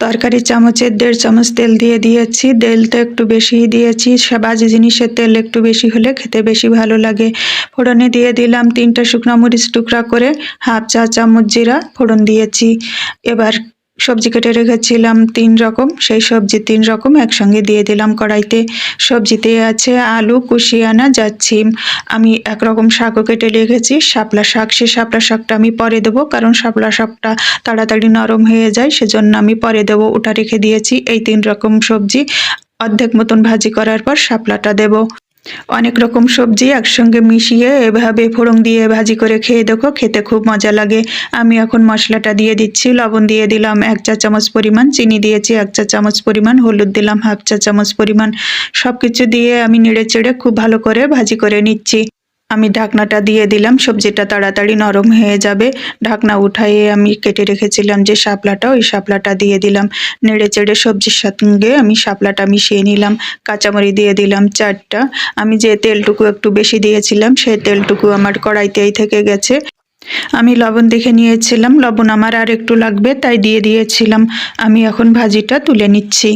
তরকারি চামচে দেড় চামচ তেল দিয়ে দিয়েছি। তেল তো একটু বেশি দিয়েছি। ভাজি জিনিসের তেল একটু বেশি হলে খেতে বেশি ভালো লাগে। ফোড়নে দিয়ে দিলাম তিনটা শুকনো মরিচ টুকরা করে হাফ চা চামচ জিরা ফোড়ন দিয়েছি। এবার সবজি কেটে রেখেছিলাম তিন রকম, সেই সবজি তিন রকম একসঙ্গে দিয়ে দিলাম কড়াইতে। সবজিতে আছে আলু, কুশিয়ানা যাচ্ছিম আমি একরকম শাকও কেটে রেখেছি, শাপলা শাক, সে শাপলা শাকটা আমি পরে দেবো, কারণ শাপলা শাকটা তাড়াতাড়ি নরম হয়ে যায়, সেজন্য আমি পরে দেবো, ওটা রেখে দিয়েছি, এই তিন রকম সবজি। অর্ধেক মতন ভাজি করার পর শাপলাটা দেব। অনেক রকম সবজি একসঙ্গে মিশিয়ে এভাবে ফোড়ন দিয়ে ভাজি করে খেয়ে দেখো, খেতে খুব মজা লাগে। আমি এখন মশলাটা দিয়ে দিচ্ছি, লবণ দিয়ে দিলাম এক চা চামচ পরিমাণ, চিনি দিয়েছি এক চা চামচ পরিমাণ, হলুদ দিলাম হাফ চা চামচ পরিমাণ। সব কিছু দিয়ে আমি নেড়ে চেড়ে খুব ভালো করে ভাজি করে নিচ্ছি। আমি ঢাকনাটা দিয়ে দিলাম, সবজিটা তাড়াতাড়ি নরম হয়ে যাবে। ঢাকনা উঠাইয়ে আমি কেটে রেখেছিলাম যে শাপলাটা, ওই শাপলাটা দিয়ে দিলাম। নেড়ে চেড়ে সবজির সঙ্গে আমি শাপলাটা মিশিয়ে নিলাম। কাঁচামরি দিয়ে দিলাম চারটা। আমি যে তেলটুকু একটু বেশি দিয়েছিলাম সেই তেলটুকু আমার কড়াইতেই থেকে গেছে। আমি লবণ দেখে নিয়েছিলাম, লবণ আমার আর একটু লাগবে, তাই দিয়ে দিয়েছিলাম। আমি এখন ভাজিটা তুলে নিচ্ছি।